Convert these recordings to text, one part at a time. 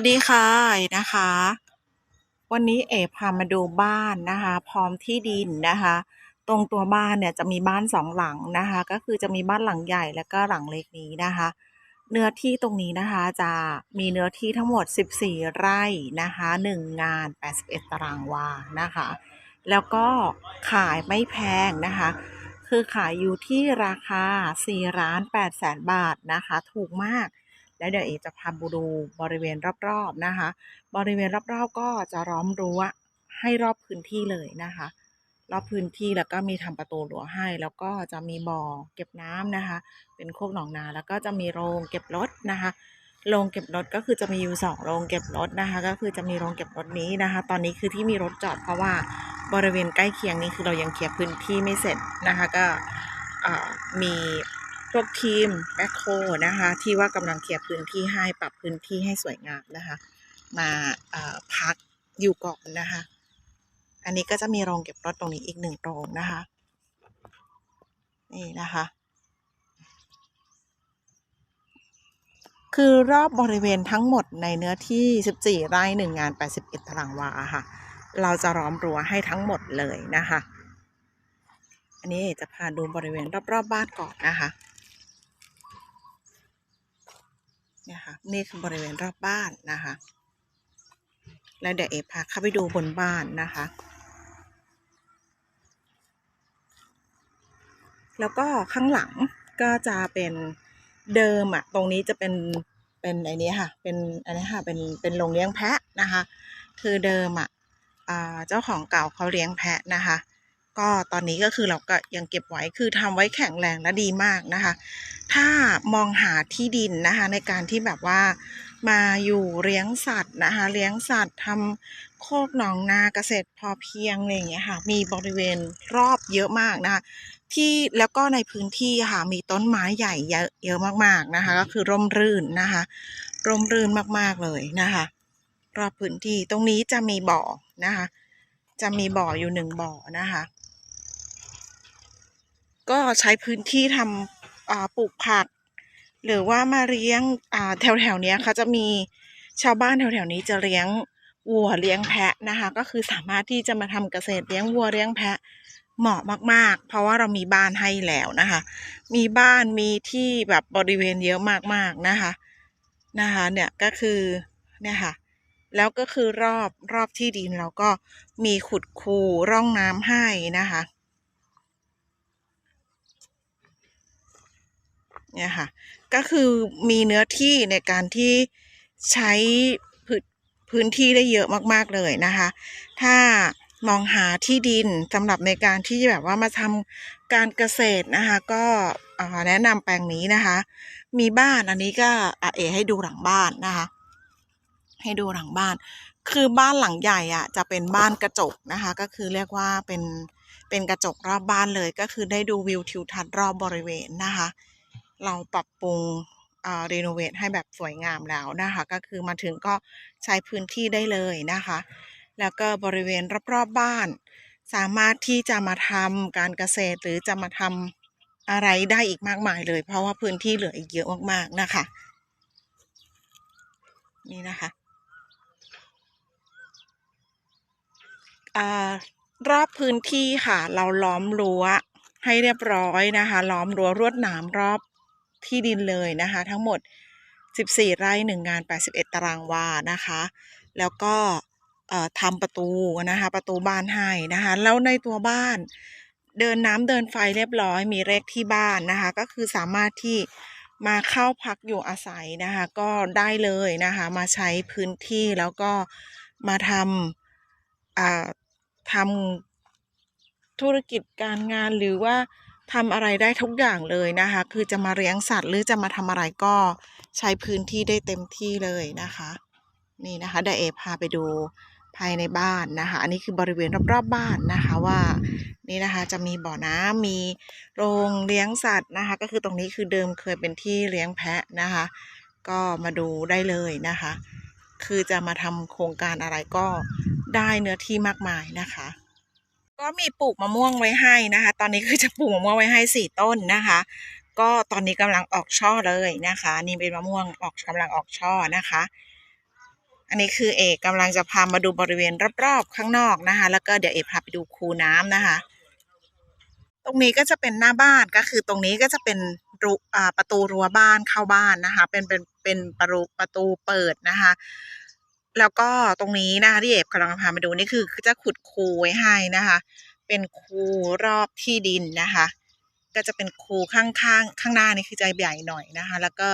สวัสดีค่ะนะคะ วันนี้เอ๋พามาดูบ้านนะคะ พร้อมที่ดินนะคะ ตรงตัวบ้านเนี่ยจะมีบ้านสองหลังนะคะ ก็คือจะมีบ้านหลังใหญ่แล้วก็หลังเล็กนี้นะคะ เนื้อที่ตรงนี้นะคะจะมีเนื้อที่ทั้งหมด 14 ไร่นะคะ1งาน 81 ตารางวานะคะ แล้วก็ขายไม่แพงนะคะ คือขายอยู่ที่ราคา4ล้าน8แสนบาทนะคะ ถูกมาก แล้วเดี๋ยวเอกจะพาบูดูบริเวณรอบๆนะคะ บริเวณรอบๆก็จะล้อมรั้วให้รอบพื้นที่เลยนะคะ รอบพื้นที่แล้วก็มีทำประตูรั้วให้ แล้วก็จะมีบ่อเก็บน้ำนะคะ เป็นโคกหนองนา แล้วก็จะมีโรงเก็บรถนะคะโรงเก็บรถก็คือจะมีอยู่สองโรงเก็บรถนะคะ ก็คือจะมีโรงเก็บรถนี้นะคะ ตอนนี้คือที่มีรถจอดเพราะว่าบริเวณใกล้เคียงนี้คือเรายังเคลียร์พื้นที่ไม่เสร็จนะคะ ก็มี พวกทีมแบคโฮนะคะ ที่ว่ากำลังเคลียร์พื้นที่ให้ปรับพื้นที่ให้สวยงามนะคะ มาพักอยู่ก่อนนะคะ อันนี้ก็จะมีโรงเก็บรถตรงนี้อีกหนึ่งโรงนะคะ นี่นะคะ คือรอบบริเวณทั้งหมดในเนื้อที่ 14 ไร่1งาน 81 ตารางวาค่ะ เราจะล้อมรั้วให้ทั้งหมดเลยนะคะ อันนี้จะพาดูบริเวณรอบๆบบ้านก่อนนะคะ เนี่ยค่ะ นี่คือบริเวณรอบบ้านนะคะ แล้วเดี๋ยวเอพาเข้าไปดูบนบ้านนะคะ แล้วก็ข้างหลังก็จะเป็นเดิมอะตรงนี้จะเป็นเป็นไอ้นี้ค่ะ เป็นอันนี้ค่ะ เป็นเป็นโรงเลี้ยงแพะนะคะ คือเดิมอะอ่าเจ้าของเก่าเขาเลี้ยงแพะนะคะ ก็ตอนนี้ก็คือเราก็ยังเก็บไว้คือทำไว้แข็งแรงและดีมากนะคะ ถ้ามองหาที่ดินนะคะในการที่แบบว่ามาอยู่เลี้ยงสัตว์นะคะ เลี้ยงสัตว์ทำโคกหนองนาเกษตรพอเพียงอะไรอย่างเงี้ยค่ะ มีบริเวณรอบเยอะมากนะคะที่แล้วก็ในพื้นที่ค่ะมีต้นไม้ใหญ่เยอะเยอะมากๆนะคะ ก็คือร่มรื่นนะคะ ร่มรื่นมากๆเลยนะคะ รอบพื้นที่ตรงนี้จะมีบ่อนะคะ จะมีบ่ออยู่หนึ่งบ่อนะคะ ก็ใช้พื้นที่ทำปลูกผัก หรือว่ามาเลี้ยงแถวแถวๆนี้เขาจะมีชาวบ้านแถวแถวๆนี้จะเลี้ยงวัวเลี้ยงแพะนะคะ ก็คือสามารถที่จะมาทำเกษตรเลี้ยงวัวเลี้ยงแพะเหมาะมาก ๆ เพราะว่าเรามีบ้านให้แล้วนะคะ มีบ้านมีที่แบบบริเวณเยอะมากๆนะคะนะคะเนี่ยก็คือเนี่ยค่ะแล้วก็คือรอบรอบที่ดินเราก็มีขุดคูร่องน้ำให้นะคะ เนี่ยค่ะ ก็คือมีเนื้อที่ในการที่ใช้พื้นที่ได้เยอะมากๆเลยนะคะ ถ้ามองหาที่ดินสำหรับในการที่แบบว่ามาทำการเกษตรนะคะ ก็แนะนำแปลงนี้นะคะ มีบ้านอันนี้ก็อเอให้ดูหลังบ้านนะคะ ให้ดูหลังบ้าน คือบ้านหลังใหญ่อะจะเป็นบ้านกระจกนะคะ ก็คือเรียกว่าเป็นเป็นกระจกรอบบ้านเลย ก็คือได้ดูวิวทิวทัศน์รอบบริเวณนะคะ เราปรับปรุงอ่ารีโนเวทให้แบบสวยงามแล้วนะคะ ก็คือมาถึงก็ใช้พื้นที่ได้เลยนะคะ แล้วก็บริเวณรอบๆบ้าน สามารถที่จะมาทำการเกษตรหรือจะมาทำอะไรได้อีกมากมายเลย เพราะว่าพื้นที่เหลืออีกเยอะมากๆนะคะ นี่นะคะอรอบพื้นที่ค่ะ เราล้อมรั้วให้เรียบร้อยนะคะ ล้อมรั้วรวดหนามรอบ ที่ดินเลยนะคะ ทั้งหมด 14 ไร่1งาน 81 ตารางวานะคะ แล้วก็ทำประตูนะคะ ประตูบ้านให้นะคะ แล้วในตัวบ้าน เดินน้ำเดินไฟเรียบร้อย มีเลขที่บ้านนะคะ ก็คือสามารถที่มาเข้าพักอยู่อาศัยนะคะ ก็ได้เลยนะคะ มาใช้พื้นที่แล้วก็มาทำทำธุรกิจการงานหรือว่า ทำอะไรได้ทุกอย่างเลยนะคะ คือจะมาเลี้ยงสัตว์หรือจะมาทำอะไรก็ใช้พื้นที่ได้เต็มที่เลยนะคะ นี่นะคะเดเอพาไปดูภายในบ้านนะคะ อันนี้คือบริเวณรอบๆบ้านนะคะว่านี่นะคะจะมีบ่อน้ำมีโรงเลี้ยงสัตว์นะคะ ก็คือตรงนี้คือเดิมเคยเป็นที่เลี้ยงแพะนะคะ ก็มาดูได้เลยนะคะ คือจะมาทำโครงการอะไรก็ได้เนื้อที่มากมายนะคะ ก็มีปลูกมะม่วงไว้ให้นะคะ ตอนนี้คือจะปลูกมะม่วงไว้ให้สี่ต้นนะคะ ก็ตอนนี้กำลังออกช่อเลยนะคะ นี่เป็นมะม่วงออกกำลังออกช่อนะคะ อันนี้คือเอกกำลังจะพามาดูบริเวณรอบๆข้างนอกนะคะ แล้วก็เดี๋ยวเอกพาไปดูคูน้ำนะคะ ตรงนี้ก็จะเป็นหน้าบ้านก็คือตรงนี้ก็จะเป็นรูประตูรั้วบ้านเข้าบ้านนะคะ เป็นเป็นเป็นประตูประตูเปิดนะคะ แล้วก็ตรงนี้นะคะที่เอกกำลังพามาดูนี่คือจะขุดคูไว้ให้นะคะ เป็นคูรอบที่ดินนะคะ ก็จะเป็นคูข้างข้างๆข้างหน้านี่คือใจใหญ่หน่อยนะคะ แล้วก็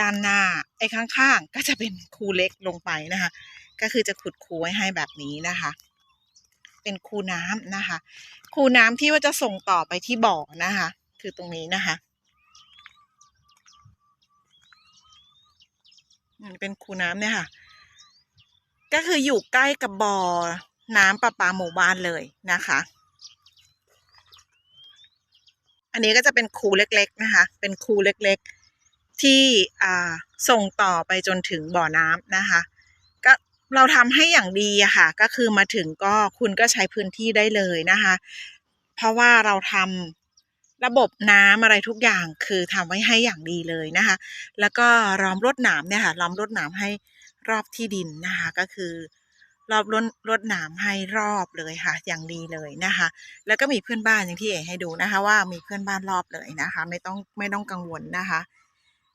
ด้านหน้าไอ้ข้างๆ ก็จะเป็นคูเล็กลงไปนะคะ ก็คือจะขุดคูไว้ให้แบบนี้นะคะ เป็นคูน้ำนะคะ คูน้ำที่ว่าจะส่งต่อไปที่บ่อนะคะ คือตรงนี้นะคะมันเป็นคูน้ำเนี่ยค่ะ ก็คืออยู่ใกล้กับบ่อน้ำประปาหมู่บ้านเลยนะคะ อันนี้ก็จะเป็นคูเล็กๆนะคะ เป็นคูเล็กๆ ที่ส่งต่อไปจนถึงบ่อน้ำนะคะ ก็เราทำให้อย่างดีอะค่ะ ก็คือมาถึงก็คุณก็ใช้พื้นที่ได้เลยนะคะ เพราะว่าเราทำระบบน้ำอะไรทุกอย่างคือทำไว้ให้อย่างดีเลยนะคะ แล้วก็ล้อมรวดหนามเนี่ยค่ะล้อมรวดหนามให้ รอบที่ดินนะคะ ก็คือรอบรดรดนามให้รอบเลยค่ะ อย่างดีเลยนะคะ แล้วก็มีเพื่อนบ้านอย่างที่เอ๋ให้ดูนะคะ ว่ามีเพื่อนบ้านรอบเลยนะคะ ไม่ต้องไม่ต้องกังวลนะคะ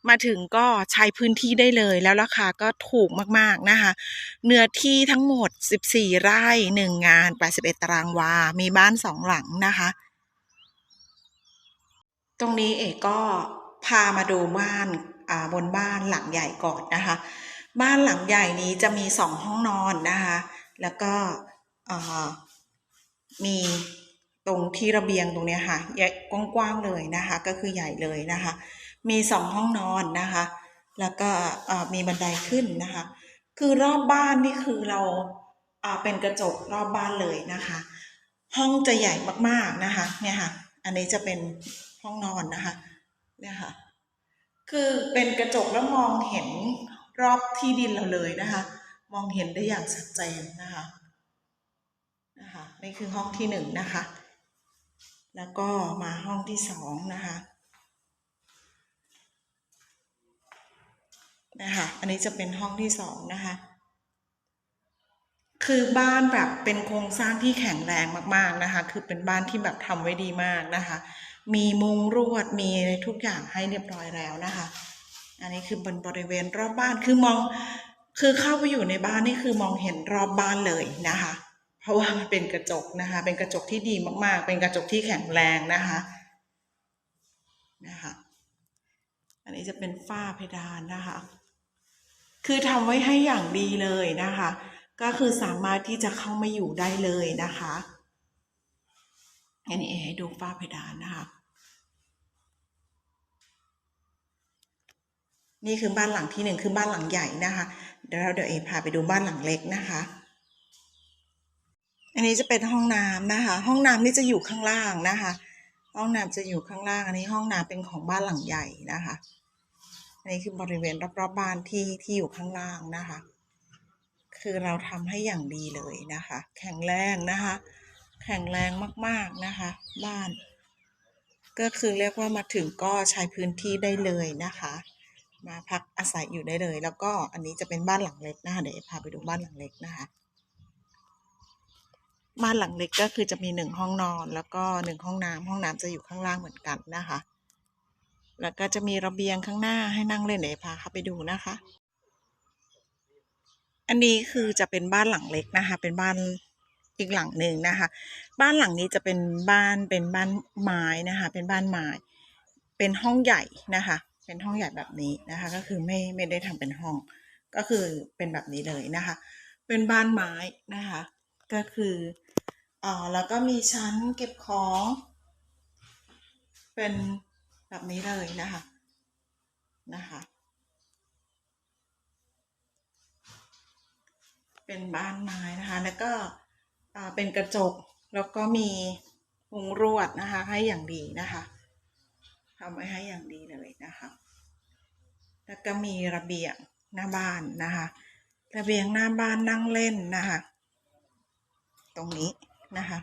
มาถึงก็ใช้พื้นที่ได้เลยแล้วราคาก็ถูกมากๆนะคะ เนื้อที่ทั้งหมด 14 ไร่1งาน 81 ตารางวา มีบ้าน2หลังนะคะ ตรงนี้เอกก็พามาดูบ้านบนบ้านหลังใหญ่ก่อนนะคะ บ้านหลังใหญ่นี้จะมีสองห้องนอนนะคะ แล้วก็มีตรงที่ระเบียงตรงนี้ค่ะใหญ่กว้างๆเลยนะคะ ก็คือใหญ่เลยนะคะ มีสองห้องนอนนะคะ แล้วก็มีบันไดขึ้นนะคะ คือรอบบ้านนี่คือเราเป็นกระจกรอบบ้านเลยนะคะ ห้องจะใหญ่มากๆนะคะ เนี่ยค่ะ อันนี้จะเป็นห้องนอนนะคะ เนี่ยค่ะ คือเป็นกระจกแล้วมองเห็น รอบที่ดินเราเลยนะคะ มองเห็นได้อย่างชัดเจนนะคะนะคะนี่คือห้องที่หนึ่งนะคะ แล้วก็มาห้องที่สองนะคะนะคะอันนี้จะเป็นห้องที่สองนะคะ คือบ้านแบบเป็นโครงสร้างที่แข็งแรงมากๆนะคะ คือเป็นบ้านที่แบบทำไว้ดีมากนะคะ มีมุงรวดมีอะไรทุกอย่างให้เรียบร้อยแล้วนะคะ อันนี้คือบนบริเวณรอบบ้านคือมองคือเข้าไปอยู่ในบ้านนี่คือมองเห็นรอบบ้านเลยนะคะ เพราะว่ามันเป็นกระจกนะคะ เป็นกระจกที่ดีมากๆ เป็นกระจกที่แข็งแรงนะคะนะคะ อันนี้จะเป็นฝ้าเพดานนะคะ คือทำไว้ให้อย่างดีเลยนะคะ ก็คือสามารถที่จะเข้ามาอยู่ได้เลยนะคะ อันนี้เอให้ดูฝ้าเพดานนะคะ นี่คือบ้านหลังที่หนึ่งคือบ้านหลังใหญ่นะคะเดี๋ยวเราเดี๋ยวเอพาไปดูบ้านหลังเล็กนะคะ อันนี้จะเป็นห้องน้ำนะคะ ห้องน้ำนี่จะอยู่ข้างล่างนะคะ ห้องน้ำจะอยู่ข้างล่าง อันนี้ห้องน้ำเป็นของบ้านหลังใหญ่นะคะ อันนี้คือบริเวณรอบๆบบ้านที่ที่อยู่ข้างล่างนะคะ คือเราทำให้อย่างดีเลยนะคะ แข็งแรงนะคะ แข็งแรงมากๆนะคะ บ้าน ก็คือเรียกว่ามาถึงก็ใช้พื้นที่ได้เลยนะคะ มาพักอาศัยอยู่ได้เลย แล้วก็อันนี้จะเป็นบ้านหลังเล็กนะคะเดี๋ยวพาไปดูบ้านหลังเล็กนะคะบ้านหลังเล็กก็คือจะมีหนึ่งห้องนอน แล้วก็หนึ่งห้องน้ำห้องน้ำจะอยู่ข้างล่างเหมือนกันนะคะ แล้วก็จะมีระเบียงข้างหน้าให้นั่งเล่นเดี๋ยวพาเข้าไปดูนะคะ อันนี้คือจะเป็นบ้านหลังเล็กนะคะ เป็นบ้านอีกหลังหนึ่งนะคะ บ้านหลังนี้จะเป็นบ้านเป็นบ้านไม้นะคะ เป็นบ้านไม้ เป็นห้องใหญ่นะคะ เป็นห้องใหญ่แบบนี้นะคะ ก็คือไม่ไม่ได้ทำเป็นห้อง ก็คือเป็นแบบนี้เลยนะคะ เป็นบ้านไม้นะคะ ก็คืออ่าแล้วก็มีชั้นเก็บของ เป็นแบบนี้เลยนะคะนะคะเป็นบ้านไม้นะคะ แล้วก็อ่าเป็นกระจก แล้วก็มีมุงรวดนะคะ ให้อย่างดีนะคะ ทำไว้ให้อย่างดีเลยนะคะ แล้วก็มีระเบียงหน้าบ้านนะคะ ระเบียงหน้าบ้านนั่งเล่นนะคะ ตรงนี้นะคะ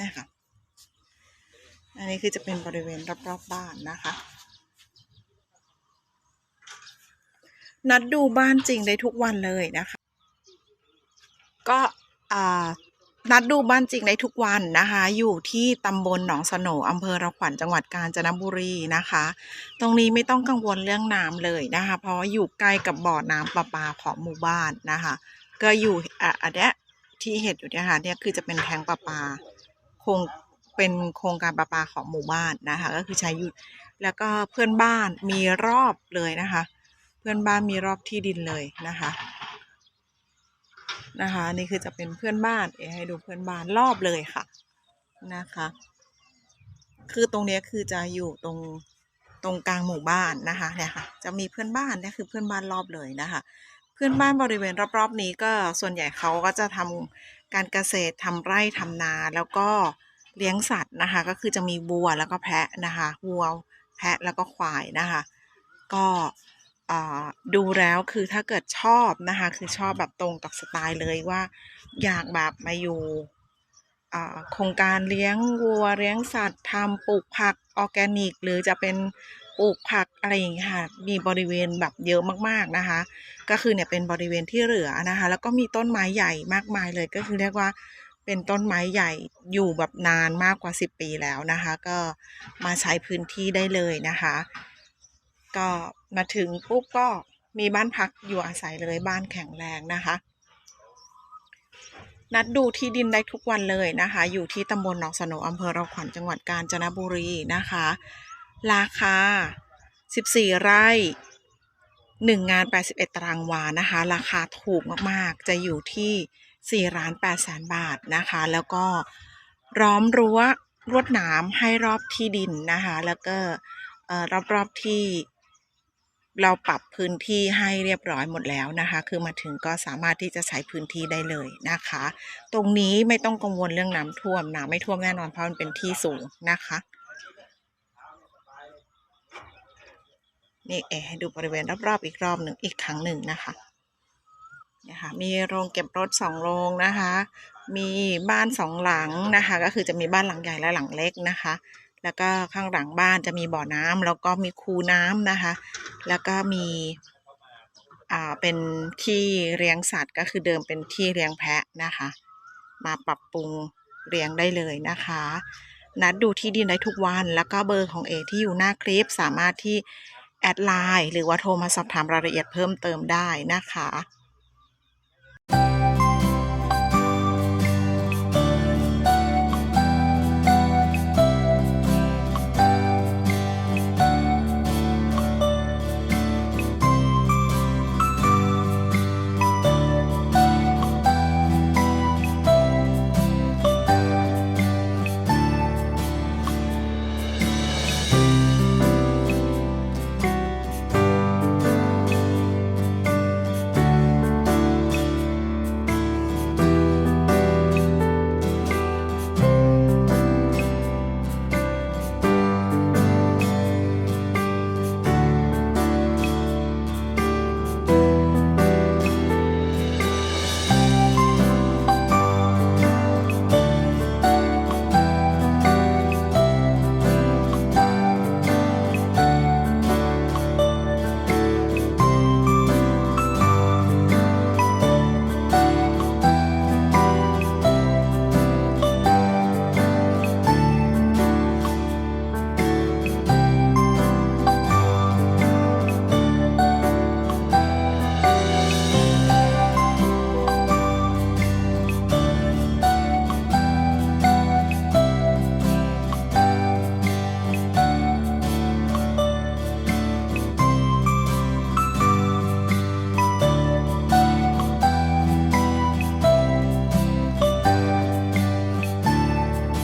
นะคะอันนี้คือจะเป็นบริเวณรอบๆบบ้านนะคะ นัดดูบ้านจริงได้ทุกวันเลยนะคะ ก็อ่า นัดดูบ้านจริงได้ทุกวันนะคะ อยู่ที่ตำบลหนองสโหนอำเภอระขวัญจังหวัดกาญจนบุรีนะคะ ตรงนี้ไม่ต้องกังวลเรื่องน้ำเลยนะคะ เพราะอยู่ใกล้กับบ่อน้ำประปาของหมู่บ้านนะคะ ก็อยู่อะอันเนี้ยที่เห็นอยู่เนี่ยค่ะเนี่ยคือจะเป็นแทงประปาคงเป็นโครงการประปาของหมู่บ้านนะคะ ก็คือใช้อยู่แล้วก็เพื่อนบ้านมีรอบเลยนะคะ เพื่อนบ้านมีรอบที่ดินเลยนะคะ นะคะ นี่คือจะเป็นเพื่อนบ้าน เอให้ดูเพื่อนบ้านรอบเลยค่ะนะคะ คือตรงนี้คือจะอยู่ตรงตรงกลางหมู่บ้านนะคะเนี่ยค่ะ จะมีเพื่อนบ้านนี่คือเพื่อนบ้านรอบเลยนะคะ เพื่อนบ้านบริเวณรอบๆ นี้ก็ส่วนใหญ่เขาก็จะทำการเกษตรทำไร่ทำนาแล้วก็เลี้ยงสัตว์นะคะ ก็คือจะมีวัวแล้วก็แพะนะคะวัวแพะแล้วก็ควายนะคะ ก็ ดูแล้วคือถ้าเกิดชอบนะคะ คือชอบแบบตรงกับสไตล์เลยว่า อยากแบบมาอยู่โครงการเลี้ยงวัวเลี้ยงสัตว์ทำปลูกผักออร์แกนิก หรือจะเป็นปลูกผักอะไรอย่างเงี้ยค่ะ มีบริเวณแบบเยอะมากๆนะคะ ก็คือเนี่ยเป็นบริเวณที่เหลือนะคะ แล้วก็มีต้นไม้ใหญ่มากมายเลยก็คือเรียกว่าเป็นต้นไม้ใหญ่อยู่แบบนานมากกว่า 10 ปีแล้วนะคะ ก็มาใช้พื้นที่ได้เลยนะคะ ก็มาถึงปุ๊บก็มีบ้านพักอยู่อาศัยเลยบ้านแข็งแรงนะคะ นัดดูที่ดินได้ทุกวันเลยนะคะ อยู่ที่ตำบลหนองสนอำเภอเราขวัญจังหวัดกาญจนบุรีนะคะ ราคา 14 ไร่1งาน 81 ตารางวานะคะ ราคาถูกมาก ๆ จะอยู่ที่4ล้าน8แสนบาทนะคะ แล้วก็ล้อมรั้วลวดหนามให้รอบที่ดินนะคะ แล้วก็เอ่อรอบๆที่ เราปรับพื้นที่ให้เรียบร้อยหมดแล้วนะคะ คือมาถึงก็สามารถที่จะใช้พื้นที่ได้เลยนะคะ ตรงนี้ไม่ต้องกังวลเรื่องน้ำท่วมน้ำไม่ท่วมแน่นอนเพราะมันเป็นที่สูงนะคะนี่เอให้ดูบริเวณรอบๆอีกรอบหนึ่งอีกครั้งหนึ่งนะคะนี่ยค่ะมีโรงเก็บรถสองโรงนะคะ มีบ้านสองหลังนะคะ ก็คือจะมีบ้านหลังใหญ่และหลังเล็กนะคะ แล้วก็ข้างหลังบ้านจะมีบ่อน้ำแล้วก็มีคูน้ำนะคะ แล้วก็มีอ่าเป็นที่เลี้ยงสัตว์ก็คือเดิมเป็นที่เลี้ยงแพะนะคะ มาปรับปรุงเลี้ยงได้เลยนะคะ นัดดูที่ดินได้ทุกวันแล้วก็เบอร์ของเอที่อยู่หน้าคลิปสามารถที่แอดไลน์หรือว่าโทรมาสอบถามรายละเอียดเพิ่มเติมได้นะคะ